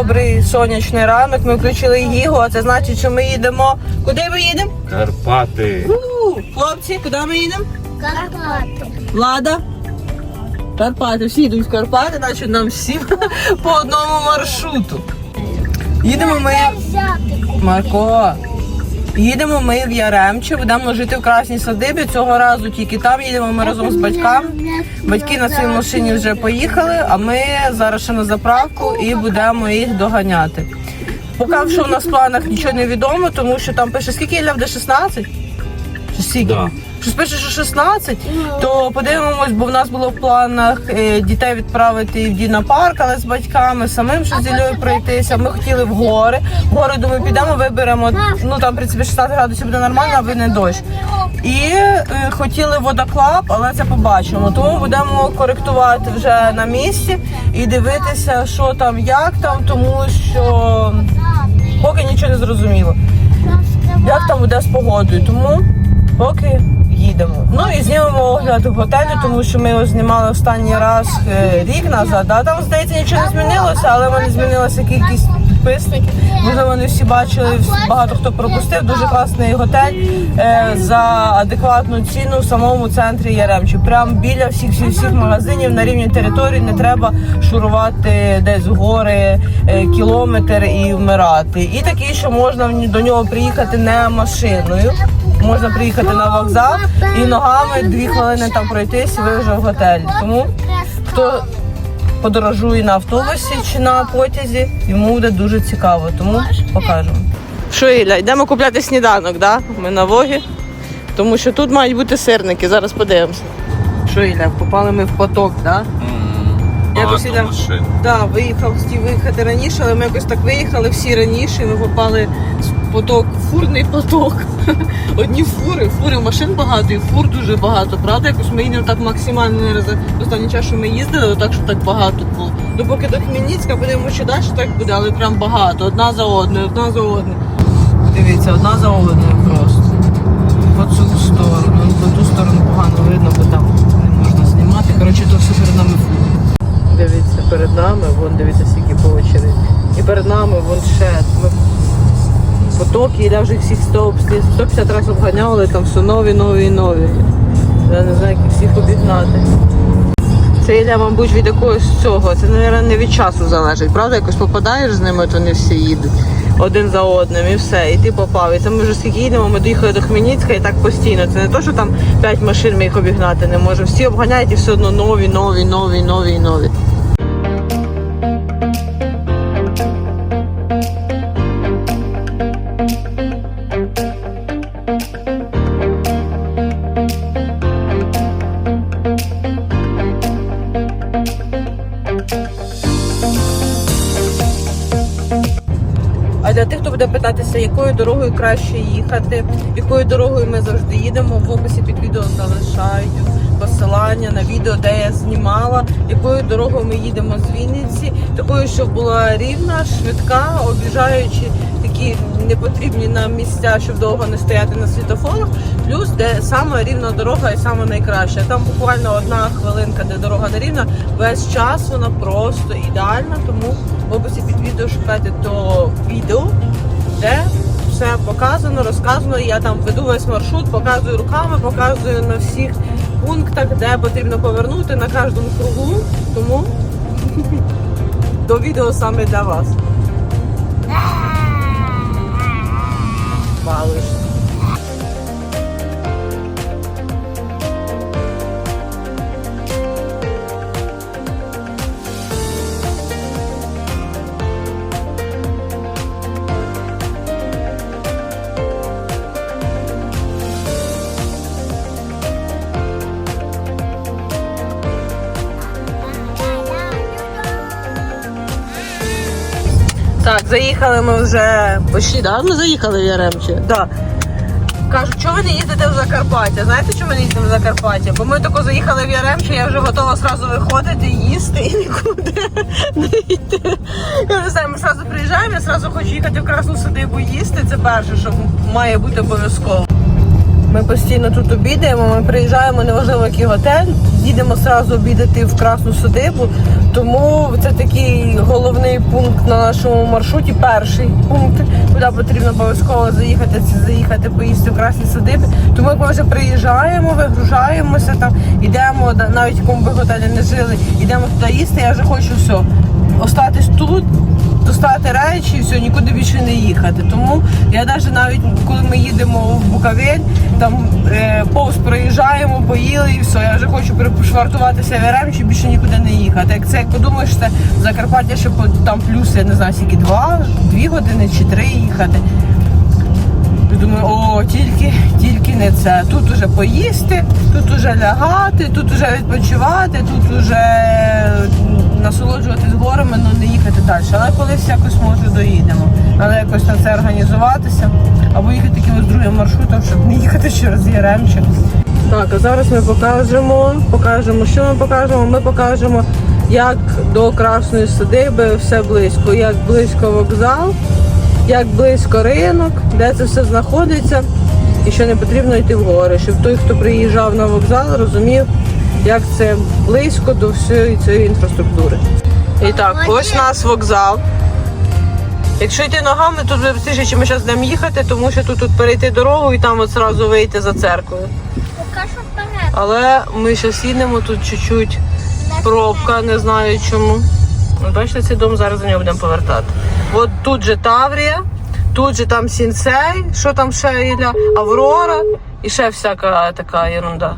добрий сонячний ранок. Ми включили Гігу, а це значить, що ми їдемо. Куди ми їдемо? Карпати. У, Хлопці, куди ми їдемо? Карпати. Влада. Карпати, всі йдуть в Карпати, значить нам всім по одному маршруту. Їдемо ми. Марко. Їдемо ми в Яремче, будемо жити в Красній садибі. Цього разу тільки там їдемо ми разом з батьками. Батьки на своїй машині вже поїхали, а ми зараз ще на заправку і будемо їх доганяти. Поки що у нас в планах нічого не відомо, тому що там пише скільки Ілля буде 16? Чи скільки? Да. Щось пише, що 16, то подивимось, бо в нас було в планах е, дітей відправити в Діна парк, але з батьками, самим ще з пройтися. Ми хотіли в гори. В гори, думаю, підемо, виберемо. Ну там, в принципі, 16 градусів буде нормально, аби не дощ. І е, хотіли водоклаб, але це побачимо. Тому будемо коректувати вже на місці і дивитися, що там, як там, тому що поки нічого не зрозуміло як там буде з погодою. Тому поки їдемо. Ну і знімемо огляд готелю, тому що ми його знімали останній раз е, рік назад. А там здається нічого не змінилося, але в мене змінилася кількість підписників. Можливо, вони всі бачили, всі- багато хто пропустив. Дуже класний готель е, за адекватну ціну в самому центрі Яремчі. Прямо біля всіх всіх всіх магазинів на рівні території не треба шурувати десь в гори е, кілометр і вмирати. І такий, що можна в ні- до нього приїхати не машиною. Можна приїхати на вокзал і ногами дві хвилини там пройтись, і ви вже в готелі. Тому хто подорожує на автобусі чи на потязі, йому буде дуже цікаво, тому покажемо. Що, Ілля, йдемо купляти сніданок, да? Ми на вогі, тому що тут мають бути сирники, зараз подивимося. Що, Ілля, попали ми в поток, да? Якось машин. Так, виїхав хотів виїхати раніше, але ми якось так виїхали всі раніше. і Ми попали в поток, фурний поток. Одні фури, фури машин багато, і фур дуже багато. Правда, якось ми їдемо так максимально не раз останній час, що ми їздили, так що так багато було. Ну поки до Хмельницька будемо чи далі так буде, але прям багато. Одна за одною, одна за одною. Дивіться, одна за одною просто. По цю сторону, по ту сторону погано видно, бо там не можна знімати. Коротше, то все перед нами фури. Дивіться, перед нами, вон дивіться, скільки по очереди. І перед нами вон ще. Ми потоки, і вже всіх 100, 150 разів обганяли, там все нові, нові і нові. Я не знаю, як всіх обігнати. Це Ілля, мабуть, від якогось цього. Це, мабуть, не від часу залежить. Правда, якось попадаєш з ними, то вони всі їдуть один за одним і все. І ти попав. І це ми вже скільки їдемо, ми доїхали до Хмельницька і так постійно. Це не то, що там 5 машин ми їх обігнати не можемо. Всі обганяють і все одно нові, нові, нові, нові нові. А для тих, хто буде питатися, якою дорогою краще їхати, якою дорогою ми завжди їдемо, в описі під відео залишаю посилання на відео, де я знімала, якою дорогою ми їдемо з Вінниці, такою, щоб була рівна, швидка, об'їжджаючи такі непотрібні нам місця, щоб довго не стояти на світофорах, плюс де саме рівна дорога і саме найкраща. Там буквально одна хвилинка, де дорога не рівна, весь час вона просто ідеальна, тому в описі під відео шукайте то відео, де все показано, розказано. Я там веду весь маршрут, показую руками, показую на всіх пунктах, де потрібно повернути на кожному кругу. Тому до відео саме для вас. followers заїхали ми вже почти, да? Ми заїхали в Яремче. Да. Кажуть, чого ви не їздите в Закарпаття? Знаєте, чому ми не їздимо в Закарпаття? Бо ми тако заїхали в Яремче, я вже готова сразу виходити, їсти і нікуди не йти. Я не знаю, ми сразу приїжджаємо, я сразу хочу їхати в Красну Садибу їсти. Це перше, що має бути обов'язково. Ми постійно тут обідаємо. Ми приїжджаємо, неважливо який готель, їдемо одразу обідати в красну садибу. Тому це такий головний пункт на нашому маршруті. Перший пункт, куди потрібно обов'язково заїхати, це заїхати поїсти в красній садибі. Тому ми вже приїжджаємо, вигружаємося там, йдемо навіть якому би готелі не жили, йдемо туди їсти. Я вже хочу все. Остатись тут, достати речі і все, нікуди більше не їхати. Тому я навіть навіть коли ми їдемо в Буковель, там е, повз проїжджаємо, поїли і все. Я вже хочу пришвартуватися в Яремчі, більше нікуди не їхати. Як це як подумаєш, це Закарпаття ще там плюс, я не знаю, скільки два, дві години чи три їхати. Думаю, о, тільки, тільки не це. Тут уже поїсти, тут уже лягати, тут уже відпочивати, тут уже насолоджуватись горами, але не їхати далі. Але колись якось може доїдемо. Але якось на це організуватися або їхати якимось другим маршрутом, щоб не їхати через Яремче. Так, а зараз ми покажемо, покажемо, що ми покажемо. Ми покажемо, як до Красної садиби все близько, як близько вокзал як близько ринок, де це все знаходиться, і що не потрібно йти в гори, щоб той, хто приїжджав на вокзал, розумів, як це близько до всієї цієї інфраструктури. І так, ось нас вокзал. Якщо йти ногами, то вже простіше, чи ми зараз будемо їхати, тому що тут, тут перейти дорогу і там от зразу вийти за церквою. Але ми зараз їдемо тут чуть-чуть пробка, не знаю чому. От Бачите, цей дом зараз за нього будемо повертати. От тут же Таврія, тут же там Сінцей, що там ще Ілля, Аврора і ще всяка така ерунда.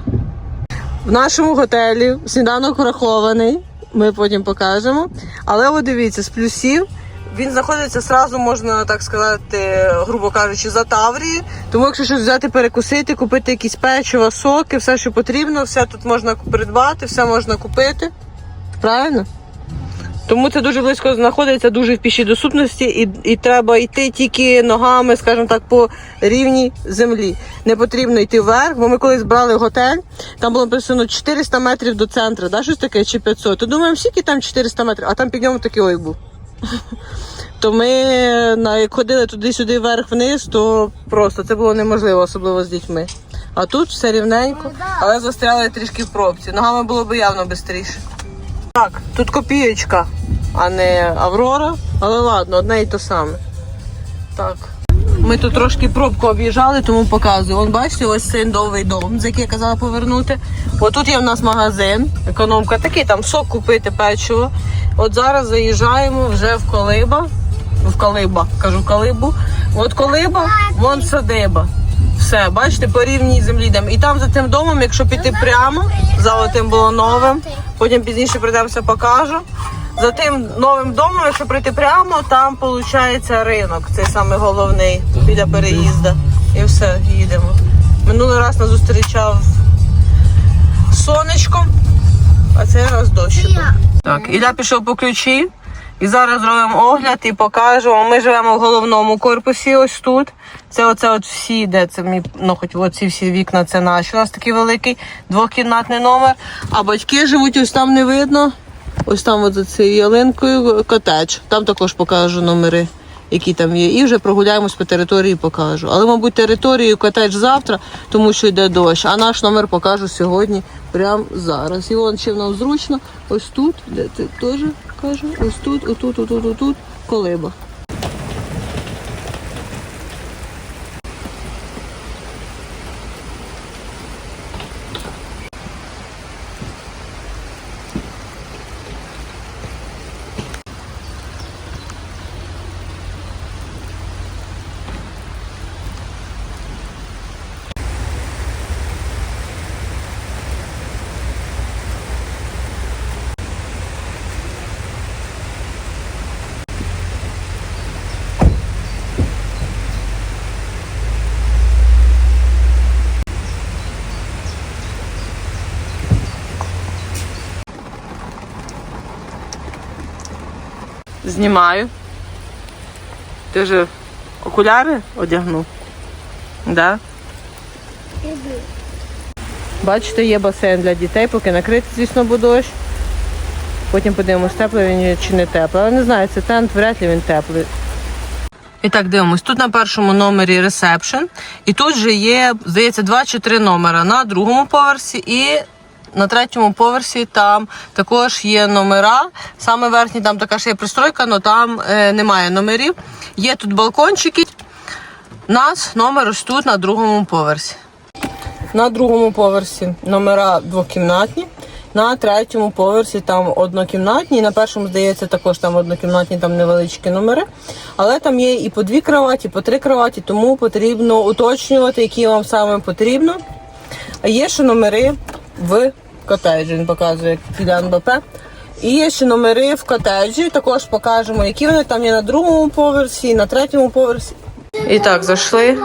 В нашому готелі сніданок врахований, ми потім покажемо. Але от дивіться, з плюсів він знаходиться сразу, можна так сказати, грубо кажучи, за Таврії. Тому якщо щось взяти, перекусити, купити якісь печиво, соки, все, що потрібно, все тут можна придбати, все можна купити. Правильно? Тому це дуже близько знаходиться, дуже в пішій доступності, і, і треба йти тільки ногами, скажімо так, по рівній землі. Не потрібно йти вверх, бо ми колись брали готель, там було написано 400 метрів до центру, да, щось таке, чи 500. То думаємо, скільки там 400 метрів, а там під ньому такий ой був. То ми на, як ходили туди-сюди вверх-вниз, то просто це було неможливо, особливо з дітьми. А тут все рівненько, але застряли трішки в пробці. Ногами було б явно швидше. Так, тут копієчка, а не Аврора, але ладно, одне і те саме. Так. Ми тут трошки пробку об'їжджали, тому показую. Вон бачите, ось цей новий дом, за який я казала повернути. От тут є в нас магазин, економка, такий там сок купити, печиво. От зараз заїжджаємо вже в Колиба. В Калиба, кажу Калибу. От Колиба, вон садиба. Все, бачите, по рівній землі йдемо. І там за тим домом, якщо піти прямо, за тим було новим, потім пізніше прийдемося, покажу. За тим новим домом, якщо прийти прямо, там виходить ринок, цей самий головний біля переїзду. І все, їдемо. Минулий раз нас зустрічав сонечко, а цей раз дощ. Так, Ілля пішов по ключі. І зараз зробимо огляд і покажемо. Ми живемо в головному корпусі, ось тут. Це оце от всі, де це мій, ну хоч оці всі вікна, це наші. У нас такий великий двокімнатний номер. А батьки живуть ось там не видно. Ось там от за цією ялинкою котедж. Там також покажу номери, які там є. І вже прогуляємось по території, покажу. Але, мабуть, територію котедж завтра, тому що йде дощ. А наш номер покажу сьогодні, прямо зараз. І вон чим нам зручно. Ось тут, де ти теж кажу, ось тут, отут, отут, отут, колиба. Знімаю. Ти вже окуляри одягнув? Да? Бачите, є басейн для дітей, поки накритий, звісно, бо дощ. Потім подивимось, теплий він чи не теплий. Але не знаю, це тент, вряд ли він теплий. І так, дивимось. Тут на першому номері ресепшн. І тут же є, здається, два чи три номера на другому поверсі і на третьому поверсі там також є номера. Саме верхній там така ж є пристройка, але там е, немає номерів. Є тут балкончики. Нас номер ось тут на другому поверсі. На другому поверсі номера двокімнатні. На третьому поверсі там однокімнатні. На першому, здається, також там однокімнатні, там невеличкі номери. Але там є і по дві кроваті, і по три кроваті, тому потрібно уточнювати, які вам саме потрібно. А є ще номери в котеджі. Він показує піде НБП. І є ще номери в котеджі. Також покажемо, які вони там є на другому поверсі, на третьому поверсі. І так, зайшли.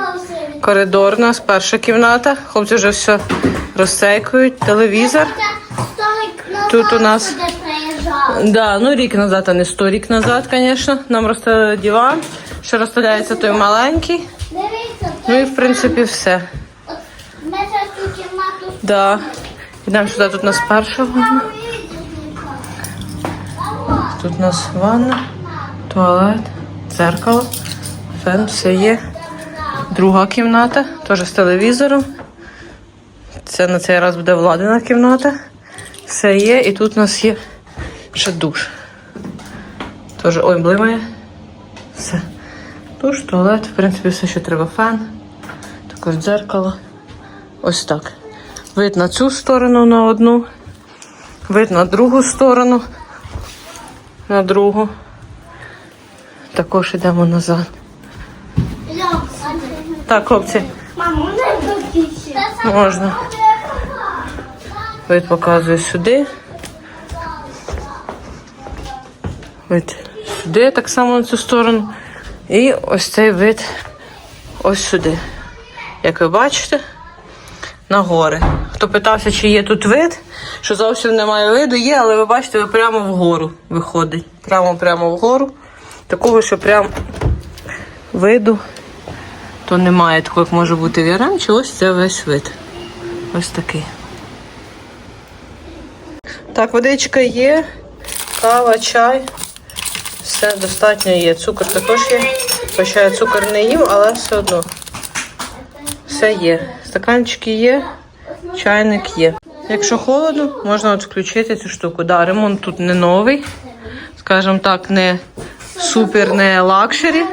Коридор у нас, перша кімната. Хлопці вже все розсейкують. Телевізор. Тут у нас- Да, ну рік назад, а не сто рік назад, звісно. Нам розставили диван. Ще розставляється той маленький. Ну і в принципі все. Да. Йдемо сюди, тут у нас перша ванна. Тут у нас ванна, туалет, дзеркало, фен, все є. Друга кімната, теж з телевізором. Це на цей раз буде владина кімната. Все є. І тут у нас є ще душ. Теж ой, блимає. Все. Душ, туалет, в принципі, все, що треба. Фен, також дзеркало. Ось так. Вид на цю сторону на одну, вид на другу сторону, на другу. Також йдемо назад. Так, хлопці, можна. Вид показує сюди. Вид сюди, так само на цю сторону. І ось цей вид ось сюди. Як ви бачите, на гори. Хто питався, чи є тут вид, що зовсім немає виду, є, але ви бачите, ви прямо вгору виходить. Прямо-прямо вгору. Такого, що прям виду, то немає такого, як може бути в Яремчі. Ось це весь вид. Ось такий. Так, водичка є, кава, чай. Все достатньо є. Цукор також є. Хоча я цукор не їм, але все одно. Все є. Стаканчики є, чайник є. Якщо холодно, можна от включити цю штуку. Да, ремонт тут не новий, скажімо так, не супер, не лакшері.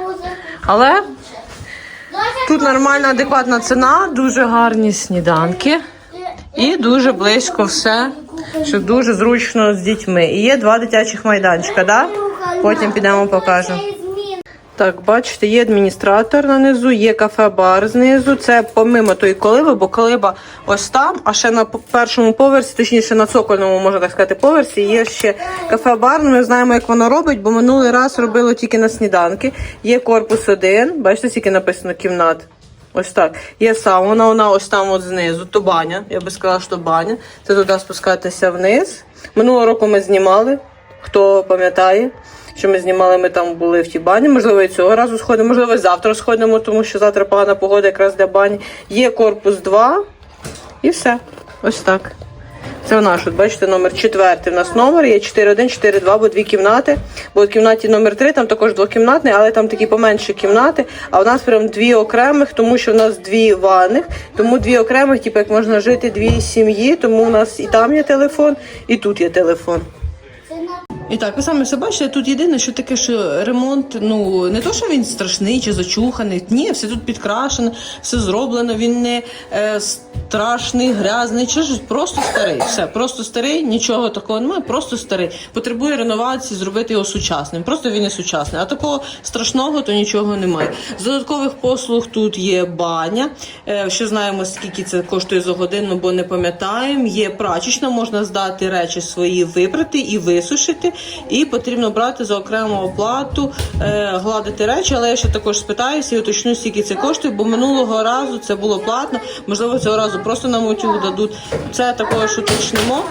Але тут нормальна, адекватна ціна, дуже гарні сніданки і дуже близько все, що дуже зручно з дітьми. І є два дитячих майданчика, да? Потім підемо покажемо. Так, бачите, є адміністратор на низу, є кафе-бар знизу. Це помимо тої колиби, бо колиба ось там, а ще на першому поверсі, точніше на цокольному, можна так сказати, поверсі, є ще кафе-бар. Ми знаємо, як воно робить, бо минулий раз робило тільки на сніданки. Є корпус один, бачите, скільки написано кімнат. Ось так. Є сауна, вона ось там от знизу, то баня. Я би сказала, що баня. Це туди спускатися вниз. Минулого року ми знімали, хто пам'ятає, що ми знімали, ми там були в тій бані. Можливо, і цього разу сходимо, можливо, завтра сходимо, тому що завтра погана погода якраз для бані. Є корпус 2 і все. Ось так. Це наш, от бачите, номер четвертий. У нас номер є 4-1, 4-2, бо дві кімнати. Бо в кімнаті номер 3 там також двокімнатний, але там такі поменші кімнати. А у нас прям дві окремих, тому що в нас дві ванних, тому дві окремих, типу як можна жити дві сім'ї, тому у нас і там є телефон, і тут є телефон. І так, ви самі все бачите, тут єдине, що таке, що ремонт, ну не то, що він страшний чи зачуханий. Ні, все тут підкрашено, все зроблено. Він не е, страшний, грязний, чи щось просто старий. Все, просто старий, нічого такого немає, просто старий. Потребує реновації, зробити його сучасним. Просто він не сучасний. А такого страшного то нічого немає. З додаткових послуг тут є баня. Е, що знаємо, скільки це коштує за годину, бо не пам'ятаємо. Є прачечна, можна здати речі свої, випрати і висушити. І потрібно брати за окрему оплату, е, гладити речі, але я ще також спитаюся і уточню, скільки це коштує, бо минулого разу це було платно. Можливо, цього разу просто нам утюг дадуть. Це також уточнимо.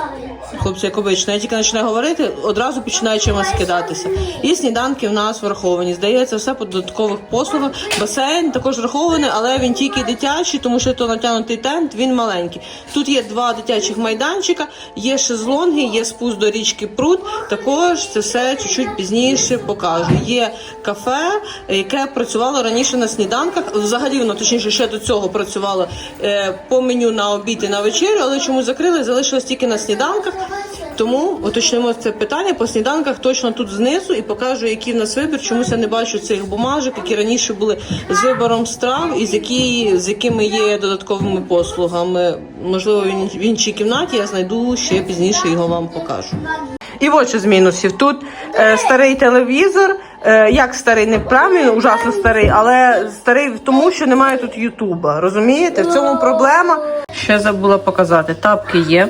Хлопці, як обично, тільки починаю говорити, одразу починаю чимось кидатися. І сніданки в нас враховані. Здається, все по додаткових послугах. Басейн також врахований, але він тільки дитячий, тому що то натягнутий тент, він маленький. Тут є два дитячих майданчика, є шезлонги, є спуск до річки Пруд. Також це все чуть-чуть пізніше покажу. Є кафе, яке працювало раніше на сніданках. Взагалі воно точніше ще до цього працювало е, по меню на обід і на вечерю, але чому закрили, залишилось тільки на сніданках. Тому уточнимо це питання по сніданках точно тут знизу і покажу, який в нас вибір. Чомусь я не бачу цих бумажок, які раніше були з вибором страв і з, які, з якими є додатковими послугами. Можливо, в в іншій кімнаті я знайду ще пізніше його вам покажу. І от що з мінусів. Тут е, старий телевізор. Е, як старий, не правильно, ужасно старий, але старий тому, що немає тут Ютуба. Розумієте? В цьому проблема. Ще забула показати. Тапки є.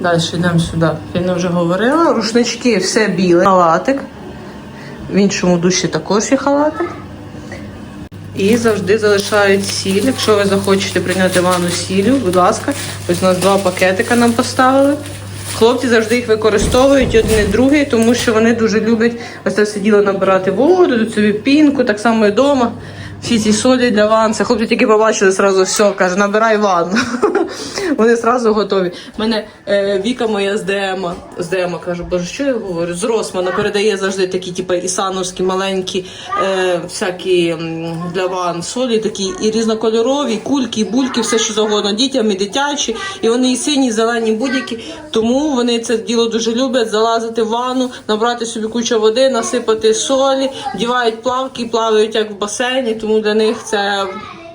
Далі йдемо сюди. Я вже говорила. Рушнички все біле. Халатик. В іншому душі також є халатик. І завжди залишають сіль. Якщо ви захочете прийняти ванну сіллю, будь ласка, ось у нас два пакетика нам поставили. Хлопці завжди їх використовують один і другий, тому що вони дуже люблять ось це все діло набирати воду, собі пінку, так само і вдома. Всі ці солі для ван. Це хлопці тільки побачили зразу все, каже, набирай ванну. Вони зразу готові. У мене е, Віка моя з ДМа, з ДМа каже, боже, що я говорю? З Росмана передає завжди такі, типу, ісановські маленькі е, всякі для ван солі, такі і різнокольорові, і кульки, і бульки, все що завгодно, дітям і дитячі, і вони і сині, і зелені, будь-які. Тому вони це діло дуже люблять залазити в ванну, набрати собі кучу води, насипати солі, вдівають плавки, плавають як в басейні, тому для них це.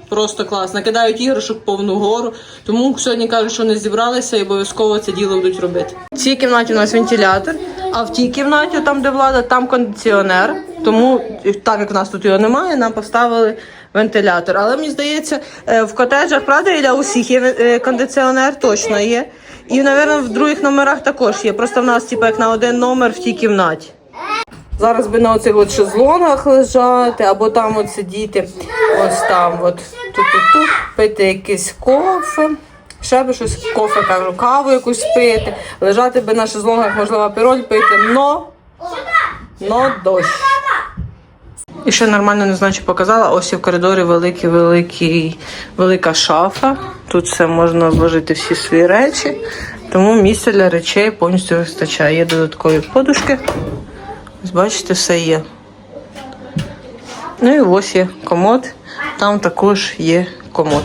Просто клас. Накидають іграшок повну гору. Тому сьогодні кажуть, що не зібралися і обов'язково це діло будуть робити. В цій кімнаті у нас вентилятор, а в тій кімнаті, там де влада, там кондиціонер. Тому, так як в нас тут його немає, нам поставили вентилятор. Але мені здається, е, в котеджах, правда, і для усіх є е, кондиціонер, точно є. І, мабуть, в других номерах також є. Просто в нас, типу, як на один номер в тій кімнаті. Зараз би на оцих от шезлонгах лежати, або там от сидіти, ось там, от тут-тут-тут, пити якийсь кофе. Ще би щось кофе, кажу, каву якусь пити, лежати би на шезлонгах, можливо, пироль пити, но, но дощ. І ще нормально не знаю, показала. Ось і в коридорі великий, великий, велика шафа. Тут все можна вложити всі свої речі. Тому місця для речей повністю вистачає. Є додаткові подушки. Ось бачите, все є. Ну і ось є комод. Там також є комод.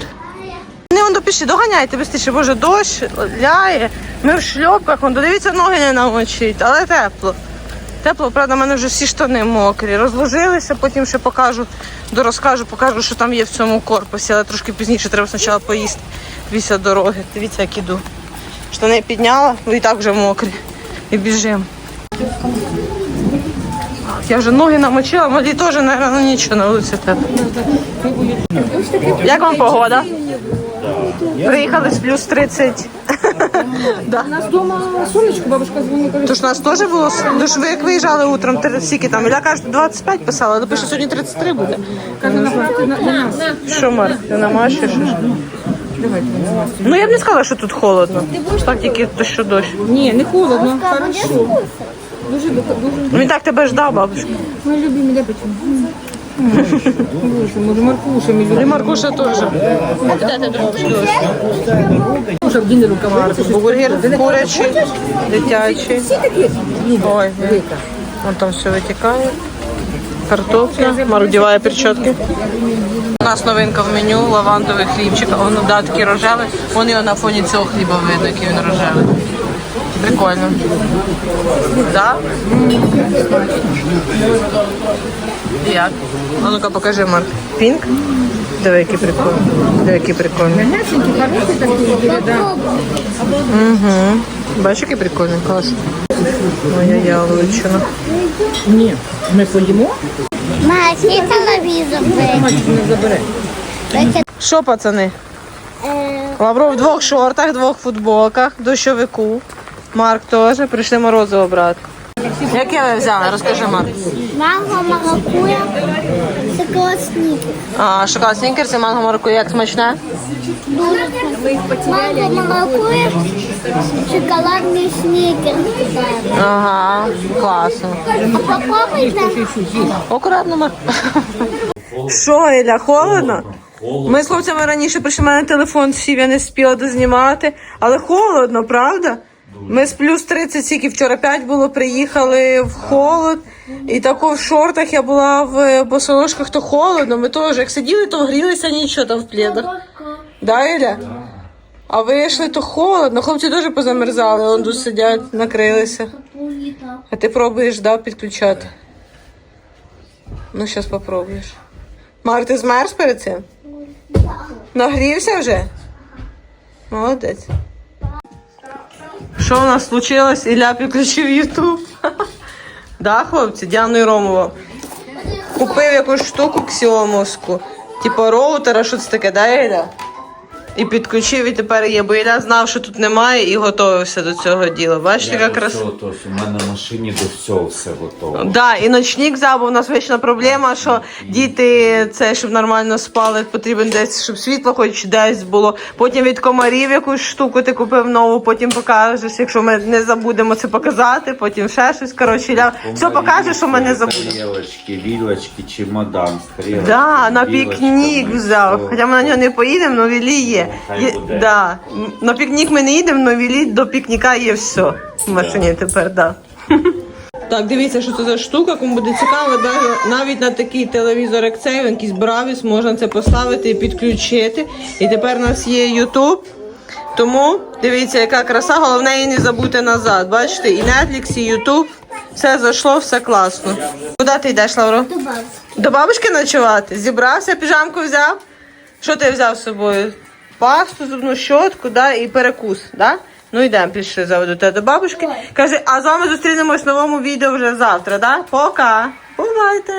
Не он пішли, доганяйте быстріше, боже, дощ ляє. Ми в шльопках, он дивіться, ноги не намочить, але тепло. Тепло, правда, в мене вже всі штани мокрі. Розложилися, потім ще покажу, дорозкажу, покажу, що там є в цьому корпусі, але трошки пізніше треба спочатку поїсти після дороги. Дивіться, як іду. Штани підняла, бо і так вже мокрі. І біжимо. Я вже ноги намочила, малі теж, мабуть, ну нічого на вулиці тепло. Як вам погода? Приїхали з плюс 30. Да. У нас дома сонечко, бабушка дзвонила, каже, Тож нас теж було. Ну ж ви як виїжджали утром, три- скільки там? Іля каже, 25 писала, але пише, сьогодні 33 буде. каже, напроти на, на нас. Що, Мар, ти намашиш? Ну я б не сказала, що тут холодно. Так тільки то, що дощ. Ні, не холодно, хорошо. Дуже, дуже, Ну він так тебе ждав, бабушка. ми любимо. Боже, може, Маркуша, ми І. Маркуша теж. Маркуша вдіне рукава. Бургер курячий, дитячий. Ой, вон там все витікає. Картопля, Марк вдіває перчатки. У нас новинка в меню, лавандовий хлібчик, воно да, такий рожевий. Вон його на фоні цього хліба видно, який він рожевий. Прикольно. Да? Як? А ну-ка покажи, Марк. Пінк? Диви, який прикольний. Диви, який прикольний. Угу. Бачиш, який прикольний клас. Моя яловичина. Ні, ми поїмо, Мать, і телевізор. Що, пацани? Лавров в двох шортах, двох футболках, дощовику. Марк теж. Прийшли морозиво брати. Яке ви взяли? Розкажи, Марк. Манго, маракуя, Шоколад снікер. А, шоколад снікерс і манго маракуя, як смачне? Манго молокує, шоколадний снікер. Ага, класно. А попробуйте. Акуратно, Мар. Що, Іля, холодно? Ми з хлопцями раніше прийшли, мене телефон сів, я не спіла дознімати. Але холодно, правда? Ми з плюс 30, скільки вчора 5 було, приїхали в холод. І тако в шортах я була в босоножках, то холодно. Ми теж як сиділи, то грілися нічого там в плідах. Да, Іля? А вийшли, то холодно. Хлопці дуже позамерзали, он тут сидять, накрилися. А ти пробуєш, да, підключати? Ну, зараз попробуєш. Мар, ти змерз перед цим? Нагрівся вже? Молодець. Що у нас случилось? Ілля підключив Ютуб. Да, хлопці, Діану Ромова. Купив якусь штуку ксіомовську. Типу роутера, що це таке, да, Ілля? І підключив, і тепер є, бо Ілля знав, що тут немає, і готувався до цього діла. Бачите, Я яка до краса. всього, тож у мене в машині до всього все готово. Да, і ночник взяв, бо у нас вічна проблема, що діти це щоб нормально спали, потрібен десь, щоб світло хоч десь було. Потім від комарів якусь штуку ти купив нову, потім покажеш, якщо ми не забудемо це показати, потім ще щось. Коротше, ля... все покажеш, що ми не забудемо. Тарілочки, вілочки, чемодан, стрілочки. Да, на пікнік взяв. Хоча ми на нього не поїдемо, але вілі є. Хай є буде. да. На пікнік ми не їдемо, але вілі до пікніка є все. В машині тепер, да. Так, дивіться, що це за штука, кому буде цікаво, навіть- навіть на такий телевізор, як цей, він якийсь бравіс, можна це поставити і підключити. І тепер у нас є YouTube. Тому дивіться, яка краса, головне її не забути назад. Бачите, і Netflix, і YouTube. Все зайшло, все класно. Куди ти йдеш, Лавро? До бабушки ночувати? Зібрався, піжамку взяв? Що ти взяв з собою? Пасту, зубну щотку, да, і перекус, да? Ну йдемо, пішли заведу тебе до бабушки. Каже, а з вами зустрінемось в новому відео вже завтра, да? Пока. Бувайте.